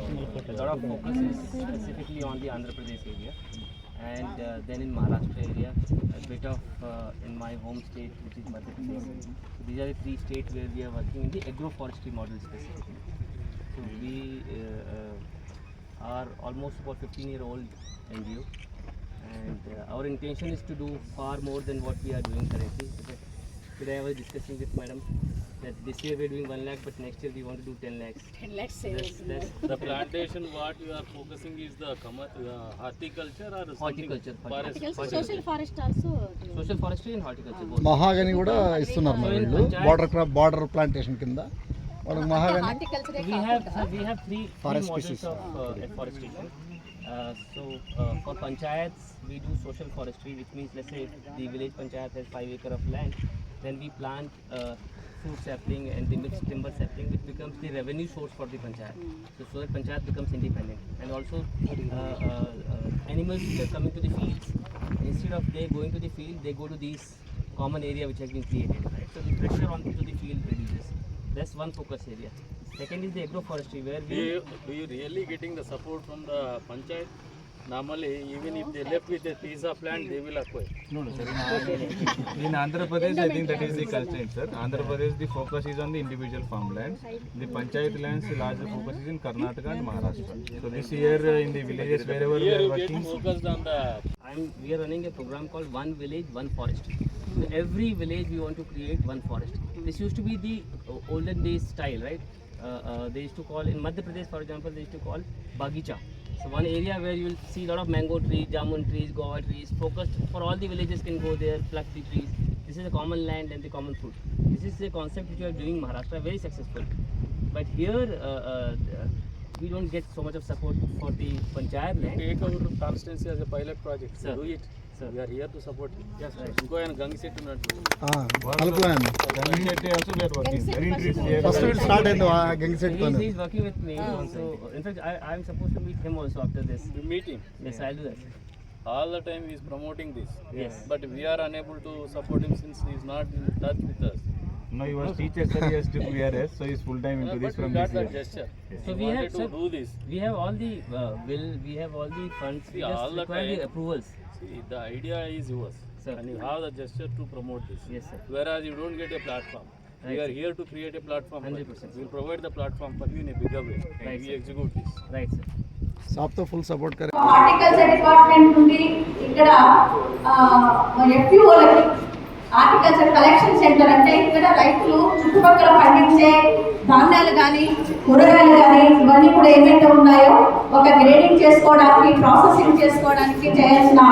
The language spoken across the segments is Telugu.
lot of focus is specifically on the Andhra Pradesh area, and uh, then in Maharashtra area, a bit of uh, in my home state, which is Madhya Pradesh. So these are the three states where we are working in the agroforestry model specifically. So we uh, uh, are almost about 15 year old NGO, and uh, our intention is to do far more than what we are doing currently. Today I was discussing with madam that this year we are doing 1 lakh, but next year we want to do 10 lakhs. 10 lakhs That's, savings. that's The plantation what you are focusing is the uh, horticulture or something? horticulture. Forest. Articles, social forest also. Social forestry and horticulture both. మహాగని కూడా ఇస్తున్నారు మరి వీళ్ళు బార్డర్ క్రాప్ బార్డర్ ప్లాంటేషన్ కింద వాళ్ళకి mahogany Horticulture we have sir, we have three, three models of uh, afforestation. Uh, so uh, for panchayats we do social forestry, which means let's say the village panchayat has five acre of land, then we plant uh, fruit sapling and the mixed timber sapling, which becomes the revenue source for the panchayat. So, so that panchayat becomes independent, and also uh, uh, uh, animals which are coming to the fields, instead of they going to the field, they go to these common area which has been created. Right? So the pressure on to the field reduces. That's one focus area. Second is the agroforestry where Do you, do you really getting the support from the panchayat? Normally, even if they left with a piece of they will acquire. No, no, sir. In, in Andhra Pradesh, I think that is the constraint, sir. Andhra Pradesh, the focus is on the individual farmlands. The panchayat lands, the larger focus is in Karnataka and Maharashtra. So this year, uh, in the villages wherever we are working, focused on the I'm we are running a program called One Village, One Forest. So every village we want to create one forest. This used to be the uh, olden days style, right? Uh, uh, they used to call in Madhya Pradesh, for example, they used to call bagicha. So one area where you will see a lot of mango trees, jamun trees, guava trees, focused for all the villages can go there, pluck the trees. This is a common land and the common fruit. This is a concept which we are doing in Maharashtra, very successful. But here uh, uh, we don't get so much of support for the panchayat land. take our constituency as a pilot project. Sir. Do it. Sir. We are here to support you. Yes, right. ఇంకో ఆయన గంగి చెట్టు ఉన్నట్టు కలుపులాండి Gangi Shetty also we are working. Very interest here. First వీళ్ళు స్టార్ట్ అయింది ఆ గంగి So సెట్తో he's, he's working with me. so in fact, I, I'm supposed to meet him also after this. We meet him. Yes, I'll do that. All the time he is promoting this. Yes. But we are unable to support him since he is not in touch with us. No, he was teacher, sir. He has took VRS, so he's full time into but this we from got this that year. gesture. So he we have, wanted to sir, do this. we have all the uh, will, we have all the funds. We See, just all the require the time- approvals. See, the idea is yours. Sir. And you have the gesture to promote this. Yes, sir. Whereas you don't get a platform. We Right, are sir. here to create a platform. for you. 100%. We'll provide the platform for you in a bigger way. And Right, we sir. execute this. Right, sir. సాప్తో full support Kare horticulture department నుండి ఇక్కడ ఎఫ్యూఓలకి హార్టికల్చర్ కలెక్షన్ సెంటర్ అంటే ఇక్కడ రైతులు చుట్టుపక్కల పండించే ధాన్యాలు కానీ కూరగాయలు కానీ ఇవన్నీ కూడా ఏమైతే ఉన్నాయో ఒక గ్రేడింగ్ చేసుకోవడానికి ప్రాసెసింగ్ చేసుకోవడానికి చేయాల్సిన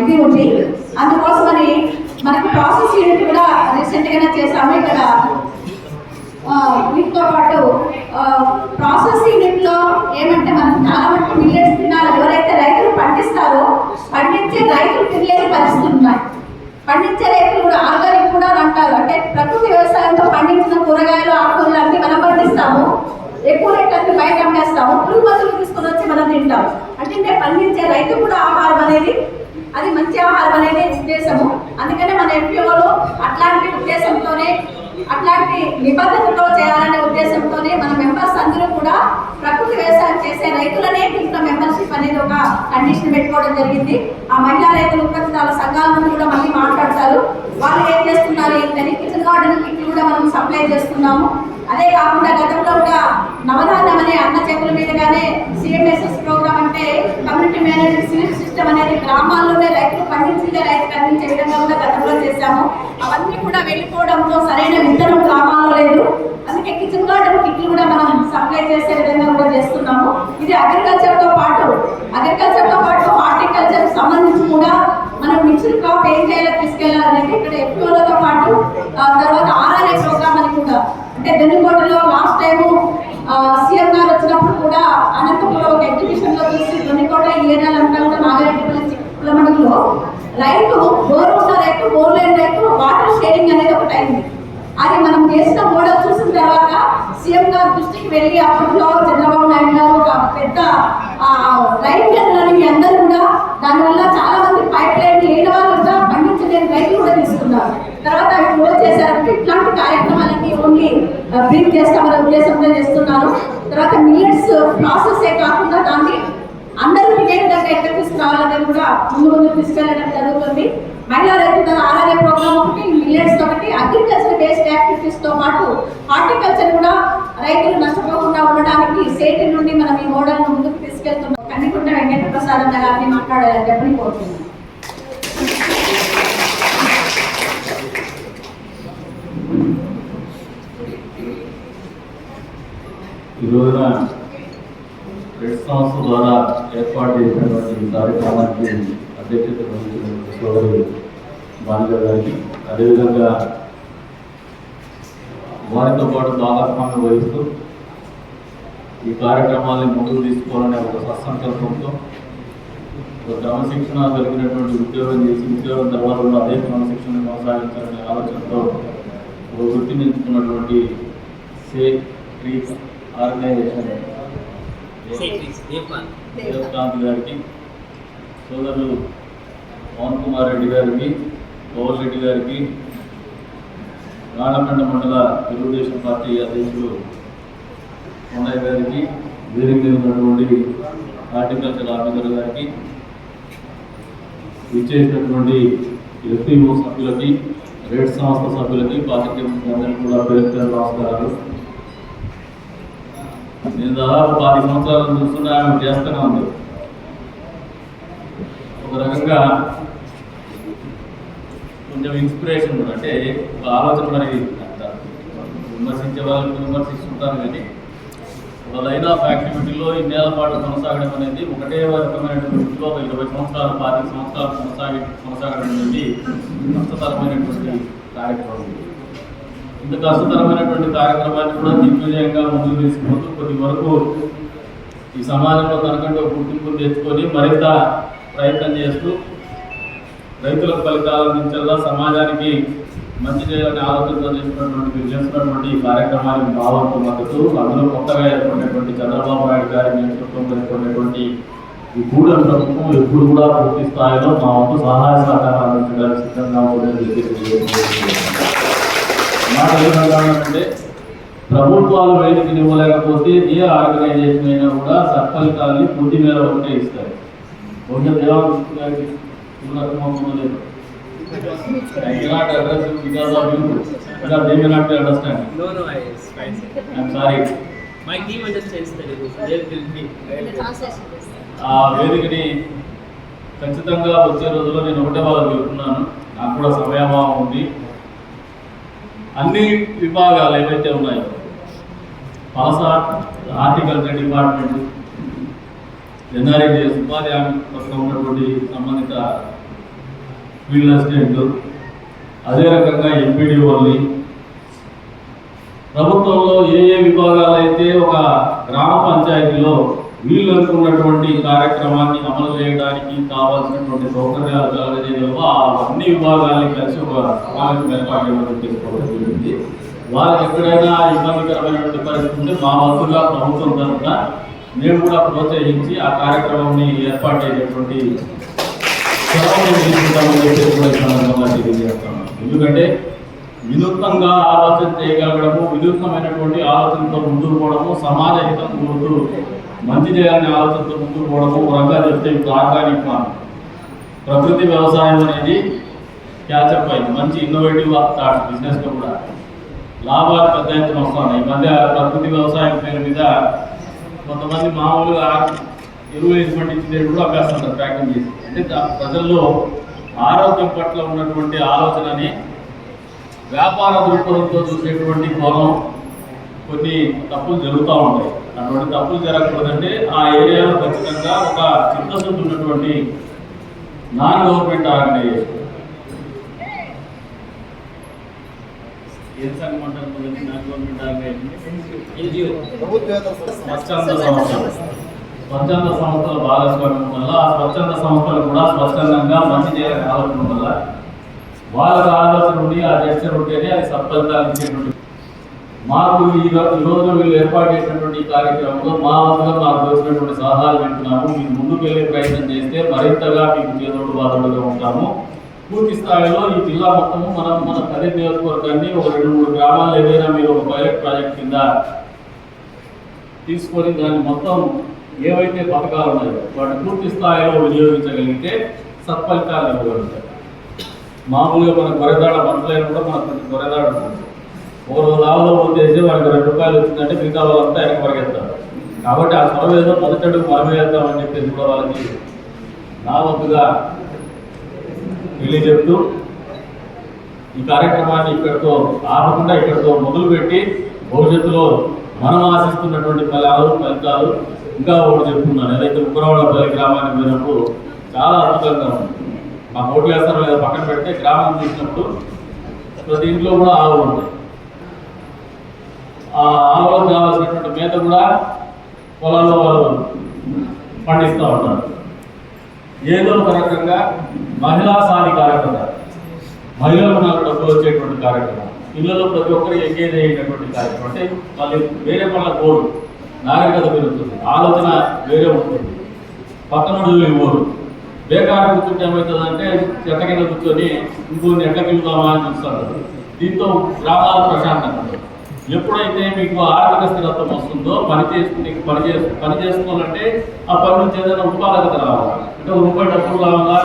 ఇది ఉంది. అందుకోసమని మనకి ప్రాసెస్ యూనిట్ కూడా రీసెంట్గానే చేసాము ఇక్కడ వీటితో పాటు ప్రాసెస్ యూనిట్లో ఏమంటే మనకి చాలా మటుకు మిల్లెట్స్ తినాలి ఎవరైతే రైతులు పండిస్తారో పండించే రైతులు తినలేని పరిస్థితులు ఉన్నాయి పండించే రైతులు కూడా ఆర్గానిక్ కూడా అని అంటారు అంటే ప్రకృతి వ్యవసాయంతో పండించిన కూరగాయలు ఆకుకూరలు అన్ని మనం పండిస్తాము ఎక్కువ రేట్ అన్ని బయట అమ్మేస్తాము పురుగు మందులు తీసుకొని వచ్చి మనం తింటాం అంటే నేను రైతు కూడా ఆహారం అనేది అది మంచి ఆహారం అనేది ఉద్దేశము. అందుకనే మన ఎంపీఓలో అట్లాంటి ఉద్దేశంతోనే అట్లాంటి నిబద్ధతతో చేయాలనే ఉద్దేశంతోనే మన మెంబర్స్ అందరూ కూడా ప్రకృతి వ్యవసాయం చేసే రైతులనే పిలిచిన మెంబర్షిప్ అనేది ఒక కండిషన్ పెట్టుకోవడం జరిగింది. ఆ మహిళా రైతుల ఉత్పత్తిదారుల సంఘాల నుండి కూడా మళ్ళీ మాట్లాడతారు. వాళ్ళు ఏం చేస్తున్నారు ఏంటని కిచెన్ గార్డెన్ కిట్లు కూడా మనం సప్లై చేస్తున్నాము. అదే కాకుండా గతంలో కూడా నవధాన్యం అనే అన్న చేతుల మీదుగానే సిఎంఎస్ఎస్ ప్రోగ్రామ్ అంటే కమ్యూనిటీ మేనేజ్మెంట్ సివిల్ సిస్టమ్ అనేది గ్రామాల్లోనే రైతులు పండించిందే రైతుకు అందించే విధంగా కూడా గతంలో చేశాము అవన్నీ కూడా వెళ్ళిపోవడంతో సరైన విత్తనం కావాలో లేదు. అందుకే కిచెన్ గార్డెన్ కిట్లు కూడా మనం సప్లై చేసే విధంగా కూడా చేస్తున్నాము. ఇది అగ్రికల్చర్తో పాటు అగ్రికల్చర్తో పాటు హార్టికల్చర్ సంబంధించి కూడా మనం మిక్స్డ్ క్రాప్ ఏం చేయాలో తీసుకెళ్ళాలనేది ఇక్కడ ఎఫ్ఓలతో పాటు తర్వాత ఆర్ఆర్ఏ ప్రోగ్రామ్ అని కూడా అంటే దొన్నికోటలో లాస్ట్ టైము సీఎం గారు వచ్చినప్పుడు కూడా అనంతపురం ఒక ఎగ్జిబిషన్లో చూసి దొన్నికోట ఏరియాలు కూడా నాగారెడ్డిపల్లి చిక్కులమడుగులో రైతు రైతు బోర్ రైతు వాటర్ షేరింగ్ అనేది ఒకటి అయింది. అది మనం చేసిన మోడల్ చూసిన తర్వాత సీఎం గారి దృష్టికి వెళ్ళి అప్పట్లో చంద్రబాబు నాయుడు గారు ఒక పెద్ద ఆ, రైతు మీ అందరూ కూడా. దానివల్ల చాలా మంది పైప్ లైన్ లేని వాళ్ళు కూడా పండించలేని రైతులు కూడా తీసుకున్నారు. తర్వాత అవి క్లోజ్ చేశారంటే ఇట్లాంటి కార్యక్రమాలన్నీ ఓన్లీ బ్రీఫ్ చేస్తామనే ఉద్దేశంతో చేస్తున్నారు. తర్వాత మిల్లెట్స్ ప్రాసెసే కాకుండా దాన్ని అందరూ తినే విధంగా ఎక్కడ తీసుకురావాలనేది కూడా ముందు ముందు తీసుకెళ్ళడం జరుగుతుంది. మహిళా రైతుల ఆర్ఆర్ఏ ప్రోగ్రామ్ ఒకటి మిల్లెట్స్ ఒకటి అగ్రికల్చర్ బేస్డ్ యాక్టివిటీస్తో పాటు హార్టికల్చర్ కూడా రైతులు నష్టపోకుండా ఉండడానికి సేటి నుండి మనం ఈ మోడల్ ముందుకు తీసుకెళ్తున్నాం. కన్నికుంట వెంకట ప్రసాద్ అన్న గారిని మాట్లాడాలని చెప్పని కోరుతున్నాను. ఈ రోజున రెడ్ క్రాస్ ద్వారా ఏర్పాటు చేసినటువంటి కార్యక్రమానికి అధ్యక్షత వహించినటువంటి సోదరు బాలిక గారికి. అదేవిధంగా వారితో పాటు భాగస్వామ్యం వహిస్తూ ఈ కార్యక్రమాన్ని ముందుకు తీసుకోవాలనే ఒక సత్సంకల్పంతో ఒక క్రమశిక్షణ కలిగినటువంటి ఉద్యోగం చేసి ఉద్యోగం తర్వాత కూడా అదే క్రమశిక్షణ కొనసాగించాలనే ఆలోచనతో ఒక వృత్తిని సేఫ్ ట్రీస్ ఆర్గనైజేషన్ దేవకాంత్ గారికి సోదరులు పవన్ కుమార్ రెడ్డి గారికి పవన్ రెడ్డి గారికి రాణపండ మండల తెలుగుదేశం పార్టీ అధ్యక్షులు కొండయ్య గారికి వేదిక మీద ఉన్నటువంటి హార్టికల్చర్ ఆఫీసర్ గారికి ఇచ్చేసినటువంటి ఎఫ్పిఓ సభ్యులకి రేడ్ సంస్థ సభ్యులకి పాత్రికేయ అందరికీ కూడా పేరు నమస్కారాలు. నేను దాదాపు పది సంవత్సరాలు చూస్తున్నా ఆమె చేస్తూనే ఉంది. ఒక రకంగా కొంచెం ఇన్స్పిరేషన్ కూడా. అంటే ఒక ఆలోచన మరి విమర్శించే వాళ్ళు విమర్శిస్తుంటారు కానీ ఒక లైన్ ఆఫ్ యాక్టివిటీలో ఇన్నేళ్ళ పాటు కొనసాగడం అనేది ఒకటే రకమైనటువంటి ఒక ఇరవై సంవత్సరాలు పాతి సంవత్సరాలు కొనసాగి కొనసాగడం అనేది కష్టతరమైనటువంటి కార్యక్రమం. ఇంత కష్టతరమైనటువంటి కార్యక్రమాన్ని కూడా దిగ్విజయంగా ముందుకు తీసుకుంటూ కొద్ది వరకు ఈ సమాజంలో తనకంటే గుర్తింపు తెచ్చుకొని మరింత ప్రయత్నం చేస్తూ రైతుల ఫలితాలు అందించేలా సమాజానికి మంచి చేయాలని ఆలోచనతో చేసినటువంటి మీరు చేస్తున్నటువంటి ఈ కార్యక్రమానికి భావంతో మద్దతు అందులో కొత్తగా ఏర్పడినటువంటి చంద్రబాబు నాయుడు గారి నేతృత్వంలో ఏర్పడినటువంటి ఈ కూడలి ప్రభుత్వం ఎప్పుడు కూడా పూర్తి స్థాయిలో మా వంతు సహాయ సహకారాలు అందించడానికి సిద్ధంగా ఉందని ఏమంటే ప్రభుత్వాలు వేదికలు ఇవ్వలేకపోతే ఏ ఆర్గనైజేషన్ అయినా కూడా సత్ఫలితాన్ని పూర్తి మేర బహుశా గారికి. ట్రాన్స్లేషన్ చేస్తాను ఆ వేదికని ఖచ్చితంగా వచ్చే రోజుల్లో నేను ఒకటే వాళ్ళకి చెప్తున్నాను. నాకు కూడా సమయభావం ఉంది. అన్ని విభాగాలు ఏవైతే ఉన్నాయో పలస హార్టికల్చర్ డిపార్ట్మెంట్ ఎన్ఆర్ఐడిఎస్ ఉపాధి హామీ పథకం ఉన్నటువంటి సంబంధిత ఫీల్డ్ అసిస్టెంట్ అదే రకంగా ఎంపీడీఓల్ని ప్రభుత్వంలో ఏ ఏ విభాగాలు అయితే ఒక గ్రామ పంచాయతీలో వీళ్ళు అనుకున్నటువంటి కార్యక్రమాన్ని అమలు చేయడానికి కావాల్సినటువంటి సౌకర్యాలు కలగజేయలేవో ఆ అన్ని విభాగాల్ని కలిసి ఒక సమావేశం ఏర్పాటు చేసుకోవడం జరిగింది. వారికి ఎక్కడైనా ఇబ్బందికరమైనటువంటి పరిస్థితి ఉంటే మా వంతుగా ప్రభుత్వం తరఫున మేము కూడా ప్రోత్సహించి ఆ కార్యక్రమాన్ని ఏర్పాటు చేసేటువంటి ఎందుకంటే వినూత్నంగా ఆలోచన చేయగలగడము వినూత్నమైనటువంటి ఆలోచనతో ముందుకు పోవడము సమాజ హితం కోరుతూ మంచి చేయాలనే ఆలోచనతో ముందుకు పోవడము రంగా చెప్తే ఇప్పుడు ఆర్గానిక్ ఫార్మ్ ప్రకృతి వ్యవసాయం అనేది క్యాచప్ అయింది. మంచి ఇన్నోవేటివ్ థాట్ బిజినెస్లో కూడా. లాభాలు పెద్ద ఎత్తున వస్తున్నాయి. ఈ మధ్య ప్రకృతి వ్యవసాయం పేరు మీద కొంతమంది మామూలుగా ఎరువు వేసినటువంటి పండించేది కూడా అభ్యాసం ప్యాకింగ్ చేసి. అంటే ప్రజల్లో ఆరోగ్యం పట్ల ఉన్నటువంటి ఆలోచనని వ్యాపార దృక్పథంతో చూసేటువంటి కోణం కొన్ని తప్పులు జరుగుతూ ఉంటాయి. అటువంటి తప్పులు జరగకూడదంటే ఆ ఏరియాలో ఖచ్చితంగా ఒక చిత్తశుద్ధి ఉన్నటువంటి నాన్ గవర్నమెంట్ ఆర్గనైజేషన్ ఏం సంఘం అంటారు మొదటి నాన్ గవర్నమెంట్ ఆర్గనైజేషన్ NGO. స్వచ్ఛంద సంస్థలు స్వచ్ఛంద సంస్థల భాగస్వామ్యం వల్ల ఆ స్వచ్ఛంద సంస్థలు కూడా స్వచ్ఛందంగా మంచి చేయాలని ఆలోచన వల్ల వాళ్ళకి ఆలోచన ఉండి ఆ చర్చ ఉంటేనే అది ఇచ్చేటువంటి మాకు ఈ రోజు వీళ్ళు ఏర్పాటు చేసినటువంటి కార్యక్రమంలో మా వంతుగా మాకు వచ్చినటువంటి సలహాలు వింటున్నాము. మీరు ముందుకు వెళ్ళే ప్రయత్నం చేస్తే మరింతగా మీకు చేదోడు బాధలుగా ఉంటాము. పూర్తి స్థాయిలో ఈ జిల్లా మొత్తము మనం మన పది నియోజకవర్గాన్ని ఒక రెండు మూడు గ్రామాలు ఏదైనా మీరు ఒక పైలట్ ప్రాజెక్ట్ కింద తీసుకొని దాన్ని మొత్తం ఏవైతే పథకాలు ఉన్నాయో వాటిని పూర్తి స్థాయిలో వినియోగించగలిగితే సత్ఫలితాలు ఇవ్వగలుగుతాయి మామూలుగా మన కొరదాడ పంటలైన కూడా మనకు కొరదాడ ఉంటుంది ఓ లాభంలో పోతేసి వాడికి రెండు రూపాయలు వచ్చిందంటే మిగతా వాళ్ళంతా వెనక పరిగెత్తారు. కాబట్టి ఆ చొరవ ఏదో మొదటి అడుగు మనమే వేద్దామని చెప్పేసి కూడా వాళ్ళకి నా వంతుగా చెప్తూ ఈ కార్యక్రమాన్ని ఇక్కడితో ఆపకుండా ఇక్కడితో మొదలుపెట్టి భవిష్యత్తులో మనం ఆశిస్తున్నటువంటి ఫలాలు ఫలితాలు ఇంకా ఒకటి చెప్తున్నాను ఏదైతే ఉగ్రవాడపల్లి గ్రామానికి పోయినప్పుడు చాలా అద్భుతంగా ఉంది. మా ఓట్లు వేస్తారో లేదా పక్కన పెడితే గ్రామం చూసినప్పుడు ప్రతి ఇంట్లో కూడా ఆవు ఉంటాయి. ఆవులకు కావాల్సినటువంటి మేత కూడా పొలాల్లో వాళ్ళు పండిస్తూ ఉంటారు. ఏదో ఒక రకంగా మహిళా సాధికారకత మహిళలకు నాకు డబ్బులు వచ్చేటువంటి కార్యక్రమం ఇళ్ళలో ప్రతి ఒక్కరు ఎంగేజ్ అయ్యేటటువంటి కార్యక్రమం అంటే వాళ్ళు వేరే పనుల కోరు నాగరికత పెరుగుతుంది. ఆలోచన వేరే ఉంటుంది. పక్కన ఇవ్వరు బేకారు కూర్చుంటే ఏమవుతుందంటే చెట్ల కింద కూర్చొని ఇంకొన్ని ఎట్లకి వెళ్దామా అని చూస్తారు. దీంతో గ్రామాలు ప్రశాంతంగా ఎప్పుడైతే మీకు ఆర్థిక స్థిరత్వం వస్తుందో పని చేసుకుని పని చేసు పని చేసుకోవాలంటే ఆ పని నుంచి ఏదైనా ఉత్పాదకత రావాలి. అంటే ఒక రూపాయి డబ్బులు కావాలా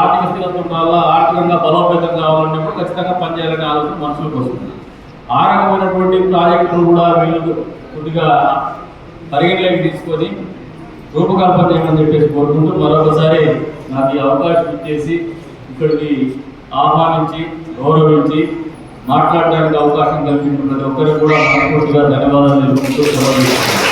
ఆర్థిక స్థిరత్వం కావాలా ఆర్థికంగా బలోపేతం కావాలన్నప్పుడు ఖచ్చితంగా పనిచేయాలనే ఆలోచన మనుషులకు వస్తుంది. ఆ రకమైనటువంటి ప్రాజెక్టులు కూడా వీళ్ళు కొద్దిగా పరిగణలోకి తీసుకొని రూపకల్పన చేయమని చెప్పేసి కోరుకుంటూ మరొకసారి నాకు ఈ అవకాశం ఇచ్చేసి ఇక్కడికి ఆహ్వానించి గౌరవించి మాట్లాడడానికి అవకాశం కల్పించిన ప్రతి ఒక్కరికి కూడా మనస్ఫూర్తిగా ధన్యవాదాలు తెలుపుతూ సెలవు తీసుకుంటున్నాను.